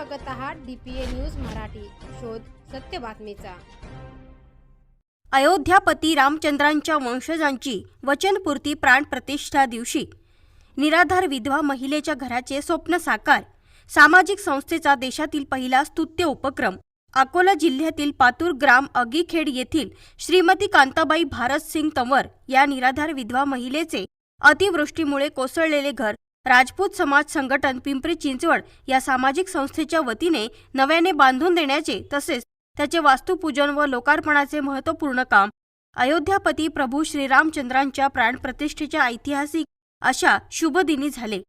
बघत आहात DPA news Marathi. शोध सत्य बातमीचा. अयोध्यापती रामचंद्रांच्या वंशजांची वचनपूर्ती प्राणप्रतिष्ठा दिवशी. निराधार विधवा महिलेच्या घराचे स्वप्न साकार. सामाजिक संस्थेचा देशातील पहिला स्तुत्य उपक्रम. अकोला जिल्ह्यातील पातूर ग्राम अगीखेड येथील श्रीमती कांताबाई भारत सिंग तंवर या निराधार विधवा महिलेचे अतिवृष्टीमुळे कोसळलेले घर राजपूत समाज संघटन पिंपरी चिंचवड या सामाजिक संस्थेच्या वतीने नव्याने बांधून देण्याचे तसेच त्याचे वास्तुपूजन व लोकार्पणाचे महत्त्वपूर्ण काम अयोध्यापती प्रभू श्रीरामचंद्रांच्या प्राणप्रतिष्ठेच्या ऐतिहासिक अशा शुभदिनी झाले.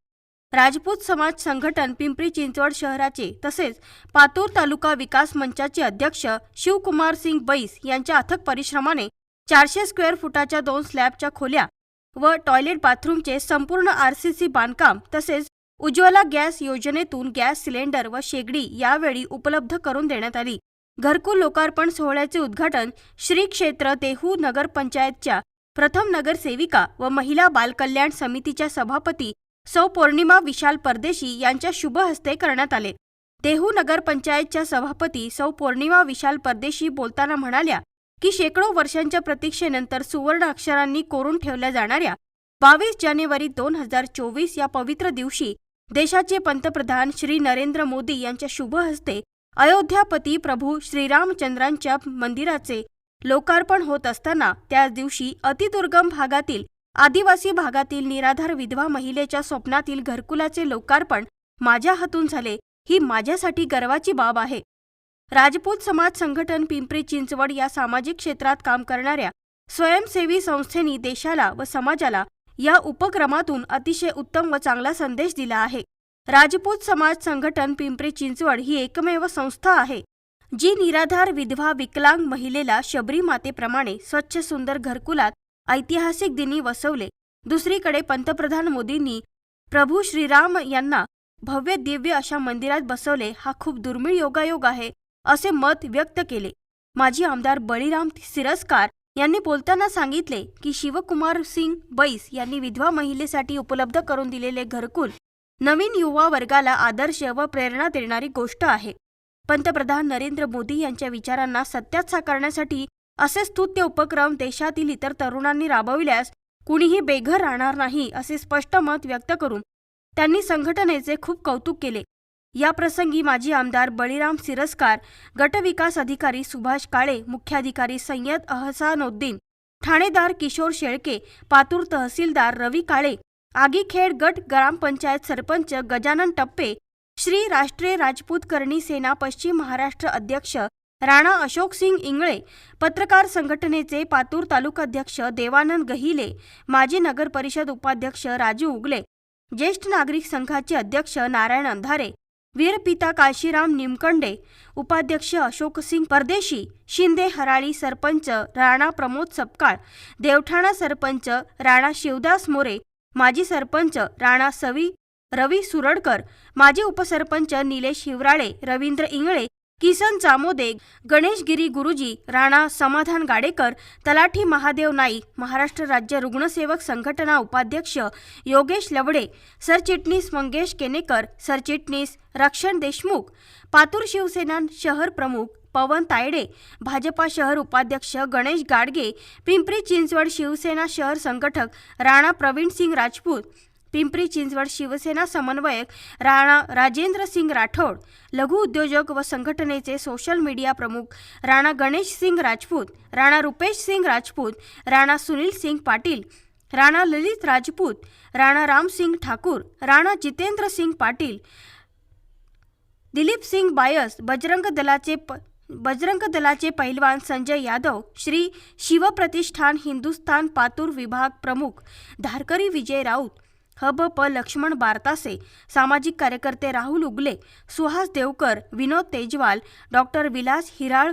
राजपूत समाज संघटन पिंपरी चिंचवड शहराचे तसेच पातूर तालुका विकास मंचाचे अध्यक्ष शिवकुमार सिंग बैस यांच्या अथक परिश्रमाने चारशे स्क्वेअर फुटाच्या दोन स्लॅबच्या खोल्या व टॉयलेट बाथरूमचे संपूर्ण आरसीसी बांधकाम तसेच उज्ज्वला गॅस योजनेतून गॅस सिलेंडर व शेगडी यावेळी उपलब्ध करून देण्यात आली. घरकुल लोकार्पण सोहळ्याचे उद्घाटन श्री क्षेत्र देहू नगरपंचायतच्या प्रथम नगरसेविका व महिला बालकल्याण समितीच्या सभापती सौ पौर्णिमा विशाल परदेशी यांच्या शुभ हस्ते करण्यात आले. देहू नगरपंचायतच्या सभापती सौ पौर्णिमा विशाल परदेशी बोलताना म्हणाल्या की शेकडो वर्षांच्या प्रतीक्षेनंतर सुवर्ण अक्षरांनी कोरून ठेवल्या जाणाऱ्या बावीस जानेवारी दोन हजार चोवीस या पवित्र दिवशी देशाचे पंतप्रधान श्री नरेंद्र मोदी यांच्या शुभ हस्ते अयोध्यापती प्रभू श्रीरामचंद्रांच्या मंदिराचे लोकार्पण होत असताना त्याच दिवशी अतिदुर्गम भागातील आदिवासी भागातील निराधार विधवा महिलेच्या स्वप्नातील घरकुलाचे लोकार्पण माझ्या हातून झाले. ही माझ्यासाठी गर्वाची बाब आहे. राजपूत समाज संघटन पिंपरी चिंचवड या सामाजिक क्षेत्रात काम करणाऱ्या स्वयंसेवी संस्थेनी देशाला व समाजाला या उपक्रमातून अतिशय उत्तम व चांगला संदेश दिला आहे. राजपूत समाज संघटन पिंपरी चिंचवड ही एकमेव संस्था आहे जी निराधार विधवा विकलांग महिलेला शबरी मातेप्रमाणे स्वच्छ सुंदर घरकुलात ऐतिहासिक दिनी वसवले. दुसरीकडे पंतप्रधान मोदींनी प्रभू श्रीराम यांना भव्य दिव्य अशा मंदिरात बसवले हा खूप दुर्मिळ योगायोग आहे. असे मत व्यक्त केले. माजी आमदार बळीराम सिरस्कार यांनी बोलताना सांगितले की शिवकुमार सिंग बैस यांनी विधवा महिलेसाठी उपलब्ध करून दिलेले घरकुल नवीन युवा वर्गाला आदर्श व प्रेरणा देणारी गोष्ट आहे. पंतप्रधान नरेंद्र मोदी यांच्या विचारांना सत्यात साकारण्यासाठी असे स्तुत्य उपक्रम देशातील इतर तरुणांनी राबविल्यास कुणीही बेघर राहणार नाही असे स्पष्ट मत व्यक्त करून त्यांनी संघटनेचे खूप कौतुक केले. या प्रसंगी माजी आमदार बळीराम सिरस्कार गटविकास अधिकारी सुभाष काळे मुख्याधिकारी सय्यद अहसानुद्दीन ठाणेदार किशोर शेळके पातूर तहसीलदार रवी काळे आगीखेड गट ग्रामपंचायत सरपंच गजानन टप्पे श्री राष्ट्रीय राजपूत करणी सेना पश्चिम महाराष्ट्र अध्यक्ष राणा अशोक सिंग इंगळे पत्रकार संघटनेचे पातूर तालुकाध्यक्ष देवानंद गहिले माजी नगर परिषद उपाध्यक्ष राजू उगले ज्येष्ठ नागरिक संघाचे अध्यक्ष नारायण अंधारे वीरपिता काशीराम निमकंडे उपाध्यक्ष अशोकसिंग परदेशी शिंदे हराळी सरपंच राणा प्रमोद सपकाळ देवठाणा सरपंच राणा शिवदास मोरे माजी सरपंच राणा सवी रवी सुरडकर माजी उपसरपंच निलेश हिवराळे रवींद्र इंगळे किसन जामोदे गणेशगिरी गुरुजी राणा समाधान गाडेकर तलाठी महादेव नाईक महाराष्ट्र राज्य रुग्णसेवक संघटना उपाध्यक्ष योगेश लवडे सरचिटणीस मंगेश केनेकर सरचिटणीस रक्षण देशमुख पातूर शिवसेना शहर प्रमुख पवन तायडे भाजपा शहर उपाध्यक्ष गणेश गाडगे पिंपरी चिंचवड शिवसेना शहर संघटक राणा प्रवीण सिंग राजपूत पिंपरी चिंचवड शिवसेना समन्वयक राणा राजेंद्र सिंग राठोड लघु उद्योजक व संघटनेचे सोशल मीडिया प्रमुख राणा गणेश सिंग राजपूत राणा रुपेश सिंग राजपूत राणा सुनील सिंग पाटील राणा ललित राजपूत राणा रामसिंग ठाकूर राणा जितेंद्र सिंग पाटील दिलीप सिंग बायस बजरंग दलाचे प बजरंग दलाचे पैलवान संजय यादव श्री शिवप्रतिष्ठान हिंदुस्थान पातूर विभाग प्रमुख धारकरी विजय राऊत हब प लक्ष्मण बारतासे सामाजिक कार्यकर्ते राहुल उगले सुहास देवकर विनोद तेजवाल डॉक्टर विलास हिराळ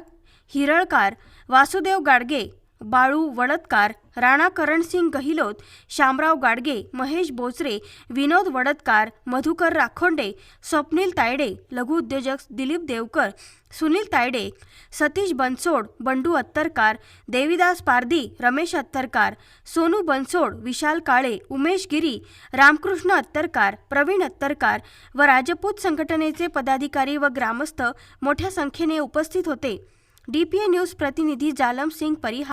हिरळकार वासुदेव गाडगे बाळू वडतकार राणा करणसिंग गहिलोत शामराव गाडगे महेश बोचरे विनोद वडतकार मधुकर राखोंडे स्वप्नील तायडे लघुउद्योजक दिलीप देवकर सुनील तायडे सतीश बनसोड बंडू अत्तरकार देविदास पारधी रमेश अत्तरकार सोनू बनसोड विशाल काळे उमेश गिरी रामकृष्ण अत्तरकार प्रवीण अत्तरकार व राजपूत संघटनेचे पदाधिकारी व ग्रामस्थ मोठ्या संख्येने उपस्थित होते. डी पी ए न्यूज प्रतिनिधी जालम सिंग परिहा